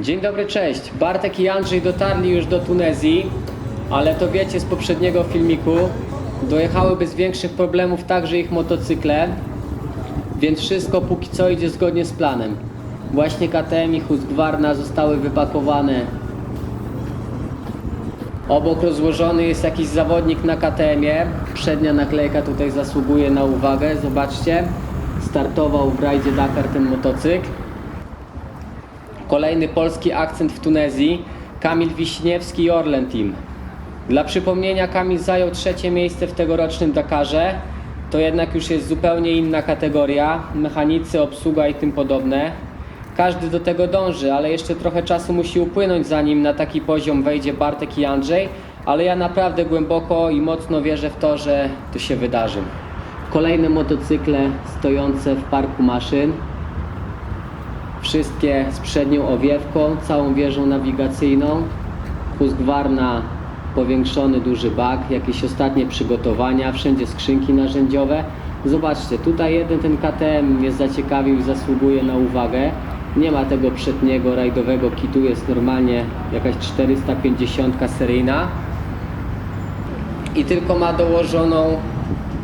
Dzień dobry, cześć. Bartek i Andrzej dotarli już do Tunezji, ale to wiecie z poprzedniego filmiku. Dojechały bez większych problemów także ich motocykle, więc wszystko póki co idzie zgodnie z planem. Właśnie KTM i Husqvarna zostały wypakowane. Obok rozłożony jest jakiś zawodnik na KTM-ie. Przednia naklejka tutaj zasługuje na uwagę. Zobaczcie, startował w rajdzie Dakar ten motocykl. Kolejny polski akcent w Tunezji. Kamil Wiśniewski i Orlen Team. Dla przypomnienia Kamil zajął trzecie miejsce w tegorocznym Dakarze. To jednak już jest zupełnie inna kategoria. Mechanicy, obsługa i tym podobne. Każdy do tego dąży, ale jeszcze trochę czasu musi upłynąć zanim na taki poziom wejdzie Bartek i Andrzej. Ale ja naprawdę głęboko i mocno wierzę w to, że to się wydarzy. Kolejne motocykle stojące w parku maszyn. Wszystkie z przednią owiewką, całą wieżą nawigacyjną. Husqvarna powiększony duży bak, jakieś ostatnie przygotowania, wszędzie skrzynki narzędziowe. Zobaczcie, tutaj jeden ten KTM mnie zaciekawił i zasługuje na uwagę. Nie ma tego przedniego rajdowego kitu, jest normalnie jakaś 450 seryjna. I tylko ma dołożoną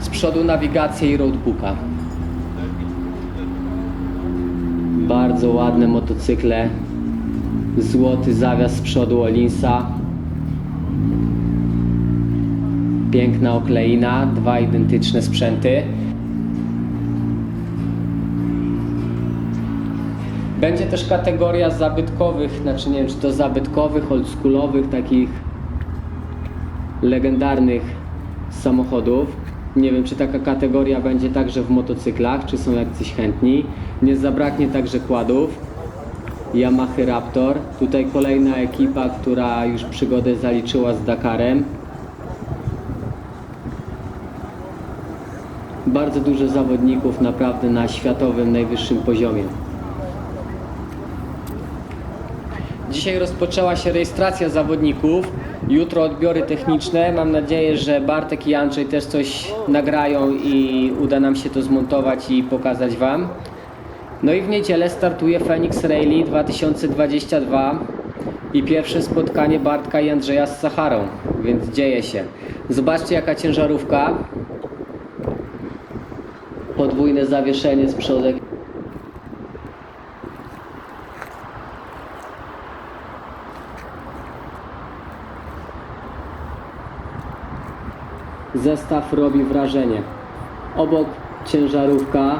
z przodu nawigację i roadbooka. Bardzo ładne motocykle. Złoty zawias z przodu Olinsa. Piękna okleina, dwa identyczne sprzęty. Będzie też kategoria zabytkowych, znaczy nie wiem czy to zabytkowych, oldschoolowych, takich legendarnych samochodów. Nie wiem, czy taka kategoria będzie także w motocyklach, czy są jacyś chętni. Nie zabraknie także kładów. Yamaha Raptor. Tutaj kolejna ekipa, która już przygodę zaliczyła z Dakarem. Bardzo dużo zawodników naprawdę na światowym, najwyższym poziomie. Dzisiaj rozpoczęła się rejestracja zawodników. Jutro odbiory techniczne. Mam nadzieję, że Bartek i Andrzej też coś nagrają i uda nam się to zmontować i pokazać Wam. No i w niedzielę startuje Phoenix Rally 2022 i pierwsze spotkanie Bartka i Andrzeja z Saharą, więc dzieje się. Zobaczcie jaka ciężarówka. Podwójne zawieszenie z przodem. Zestaw robi wrażenie. Obok ciężarówka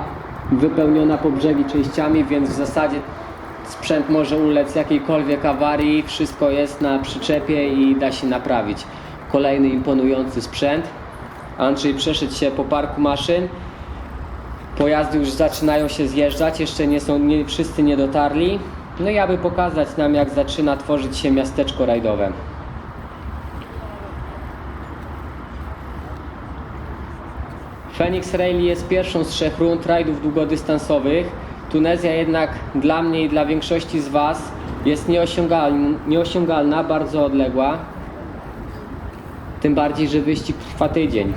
wypełniona po brzegi częściami, więc w zasadzie sprzęt może ulec jakiejkolwiek awarii. Wszystko jest na przyczepie i da się naprawić. Kolejny imponujący sprzęt. Andrzej przeszedł się po parku maszyn. Pojazdy już zaczynają się zjeżdżać, jeszcze nie są, nie, wszyscy nie dotarli. No i aby pokazać nam jak zaczyna tworzyć się miasteczko rajdowe. Phoenix Rally jest pierwszą z trzech rund rajdów długodystansowych. Tunezja jednak dla mnie i dla większości z Was jest nieosiągalna, nieosiągalna bardzo odległa. Tym bardziej, że wyścig trwa tydzień.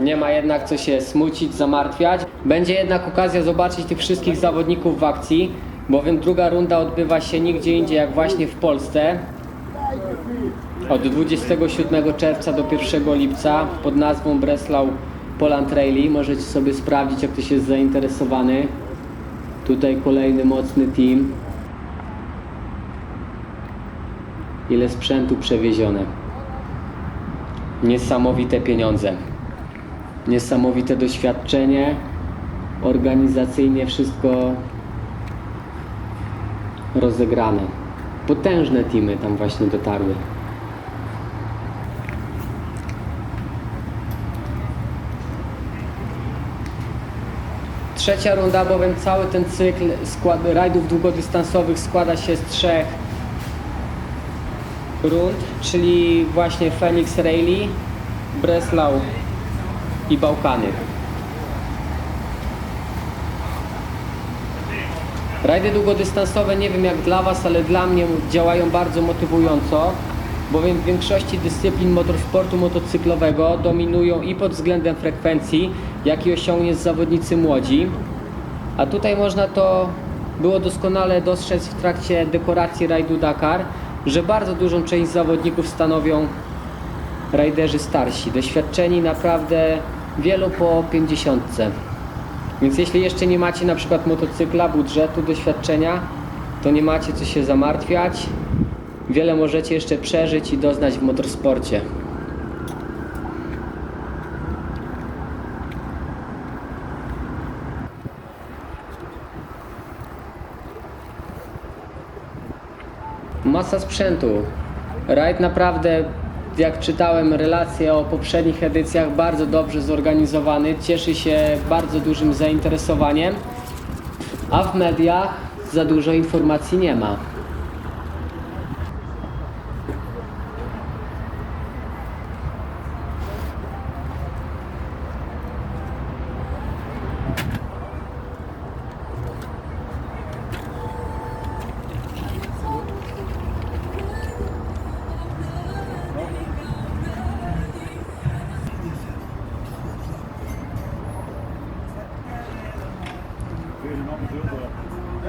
Nie ma jednak co się smucić, zamartwiać. Będzie jednak okazja zobaczyć tych wszystkich zawodników w akcji, bowiem druga runda odbywa się nigdzie indziej jak właśnie w Polsce. Od 27 czerwca do 1 lipca pod nazwą Breslau Poland Rally. Możecie sobie sprawdzić, jak ktoś jest zainteresowany. Tutaj kolejny mocny team. Ile sprzętu przewiezione. Niesamowite pieniądze. Niesamowite doświadczenie. Organizacyjnie wszystko rozegrane. Potężne teamy tam właśnie dotarły. Trzecia runda, bowiem cały ten cykl skład, rajdów długodystansowych składa się z trzech rund, czyli właśnie Phoenix Rally, Breslau i Bałkany. Rajdy długodystansowe nie wiem jak dla Was, ale dla mnie działają bardzo motywująco, bowiem w większości dyscyplin motorsportu motocyklowego dominują i pod względem frekwencji, jak i zawodnicy młodzi. A tutaj można to było doskonale dostrzec w trakcie dekoracji rajdu Dakar, że bardzo dużą część zawodników stanowią rajderzy starsi, doświadczeni naprawdę wielu po 50. Więc jeśli jeszcze nie macie na przykład motocykla, budżetu, doświadczenia, to nie macie co się zamartwiać. Wiele możecie jeszcze przeżyć i doznać w motorsporcie. Masa sprzętu. Rajd naprawdę, jak czytałem relacje o poprzednich edycjach, bardzo dobrze zorganizowany. Cieszy się bardzo dużym zainteresowaniem, a w mediach za dużo informacji nie ma.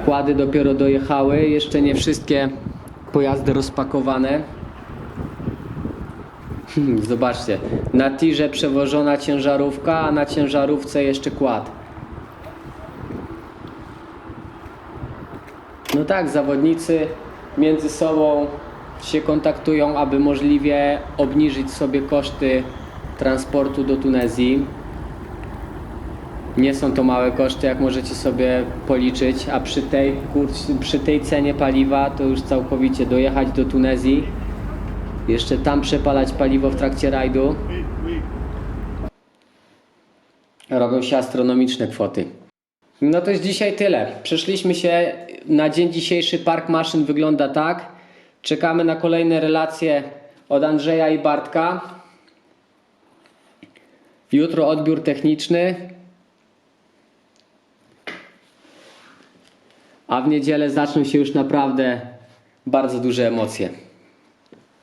Kłady dopiero dojechały, jeszcze nie wszystkie pojazdy rozpakowane. Hmm, Zobaczcie, na tirze przewożona ciężarówka, a na ciężarówce jeszcze kład. No tak, zawodnicy między sobą się kontaktują, aby możliwie obniżyć sobie koszty transportu do Tunezji. Nie są to małe koszty, jak możecie sobie policzyć, a przy tej, kurs, przy tej cenie paliwa to już całkowicie dojechać do Tunezji, jeszcze tam przepalać paliwo w trakcie rajdu. Robią się astronomiczne kwoty. No to jest dzisiaj tyle. Przeszliśmy się na dzień dzisiejszy. Park maszyn wygląda tak. Czekamy na kolejne relacje od Andrzeja i Bartka. Jutro odbiór techniczny. A w niedzielę zaczną się już naprawdę bardzo duże emocje.